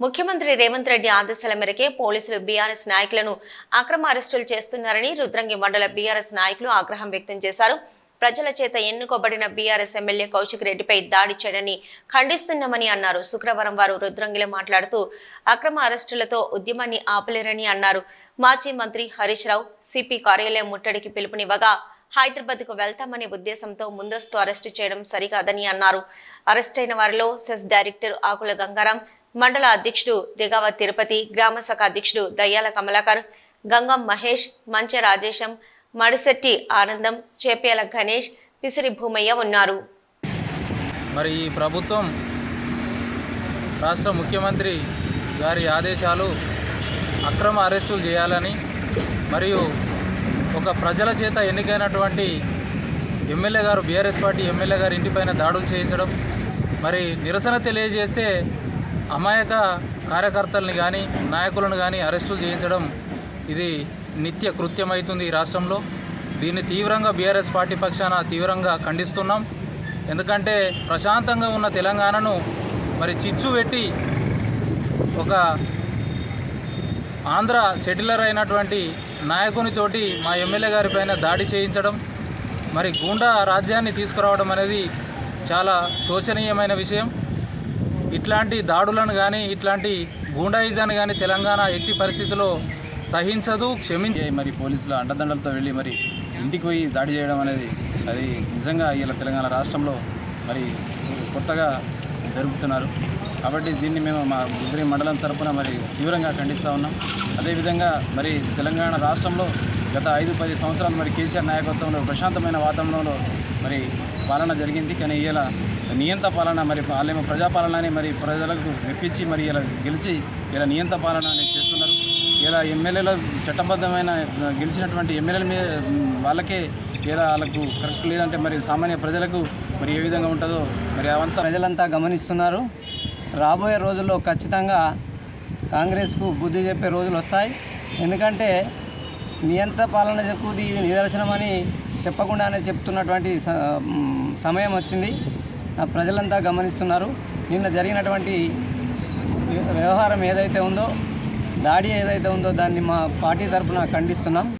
ముఖ్యమంత్రి రేవంత్ రెడ్డి ఆదేశాల మేరకే పోలీసులు బీఆర్ఎస్ నాయకులను అక్రమ అరెస్టులు చేస్తున్నారని రుద్రంగి మండల బీఆర్ఎస్ నాయకులు ఆగ్రహం వ్యక్తం చేశారు. ప్రజల చేత ఎన్నుకోబడిన బీఆర్ఎస్ ఎమ్మెల్యే కౌశిక్ రెడ్డిపై దాడి చేయడని ఖండిస్తున్నామని అన్నారు. శుక్రవారం వారు రుద్రంగిలో మాట్లాడుతూ అక్రమ అరెస్టులతో ఉద్యమాన్ని ఆపలేరని అన్నారు. మాజీ మంత్రి హరీష్ రావు సిపి కార్యాలయం ముట్టడికి పిలుపునివ్వగా హైదరాబాద్కు వెళ్తామనే ఉద్దేశంతో ముందస్తు అరెస్టు చేయడం సరికాదని అన్నారు. అరెస్టైన వారిలో సెస్ డైరెక్టర్ ఆకుల గంగారాం మండల అధ్యక్షుడు దిగావ తిరుపతి గ్రామశాఖ అధ్యక్షుడు దయ్యాల కమలాకర్ గంగం మహేష్ మంచ రాజేశం మడిశెట్టి ఆనందం చేపేల గణేష్ పిసిరి భూమయ్య ఉన్నారు. మరి ఈ ప్రభుత్వం రాష్ట్ర ముఖ్యమంత్రి గారి ఆదేశాలు అక్రమ అరెస్టులు చేయాలని మరియు ఒక ప్రజల చేత ఎన్నికైనటువంటి ఎమ్మెల్యే గారు బీఆర్ఎస్ పార్టీ ఎమ్మెల్యే గారి ఇంటిపైన దాడులు చేయించడం మరి నిరసన తెలియజేస్తే అమాయక కార్యకర్తల్ని కానీ నాయకులను కానీ అరెస్టు చేయించడం ఇది నిత్య కృత్యమవుతుంది ఈ రాష్ట్రంలో. దీన్ని తీవ్రంగా బీఆర్ఎస్ పార్టీ పక్షాన తీవ్రంగా ఖండిస్తున్నాం. ఎందుకంటే ప్రశాంతంగా ఉన్న తెలంగాణను మరి చిచ్చు పెట్టి ఒక ఆంధ్ర సెటిలర్ అయినటువంటి నాయకునితోటి మా ఎమ్మెల్యే గారి పైన దాడి చేయించడం మరి గూండా రాజ్యాన్ని తీసుకురావడం అనేది చాలా శోచనీయమైన విషయం. ఇట్లాంటి దాడులను కానీ ఇట్లాంటి గూండాయిజాన్ని కానీ తెలంగాణ ఎట్టి పరిస్థితుల్లో సహించదు క్షమించే మరి పోలీసులు అండదండలతో వెళ్ళి మరి ఇంటికి పోయి దాడి చేయడం అనేది అది నిజంగా ఇలా తెలంగాణ రాష్ట్రంలో మరి కొత్తగా జరుపుతున్నారు. కాబట్టి దీన్ని మేము మా గుజరీ మండలం తరఫున మరి తీవ్రంగా ఖండిస్తూ ఉన్నాం. అదేవిధంగా మరి తెలంగాణ రాష్ట్రంలో గత ఐదు పది సంవత్సరాలు మరి కేసీఆర్ నాయకత్వంలో ప్రశాంతమైన వాతావరణంలో మరి పాలన జరిగింది. కానీ ఇలా నియంత పాలన మరి వాళ్ళేమో ప్రజాపాలనని మరి ప్రజలకు మెప్పించి మరి ఇలా గెలిచి ఇలా నియంత పాలన అనేది చేస్తున్నారు. ఇలా ఎమ్మెల్యేల చట్టబద్ధమైన గెలిచినటువంటి ఎమ్మెల్యేల మీద వాళ్ళకే ఇలా వాళ్ళకు కరెక్ట్ లేదంటే మరి సామాన్య ప్రజలకు మరి ఏ విధంగా ఉంటుందో మరి అవంతా ప్రజలంతా గమనిస్తున్నారు. రాబోయే రోజుల్లో ఖచ్చితంగా కాంగ్రెస్కు బుద్ధి చెప్పే రోజులు వస్తాయి. ఎందుకంటే నియంత్ర పాలనకు ఇది నిదర్శనమని చెప్పకుండానే చెప్తున్నటువంటి స- సమయం వచ్చింది. ప్రజలంతా గమనిస్తున్నారు. నిన్న జరిగినటువంటి వ్య- వ్యవహారం ఏదైతే ఉందో దాడి ఏదైతే ఉందో దాన్ని మా పార్టీ తరఫున ఖండిస్తున్నాం.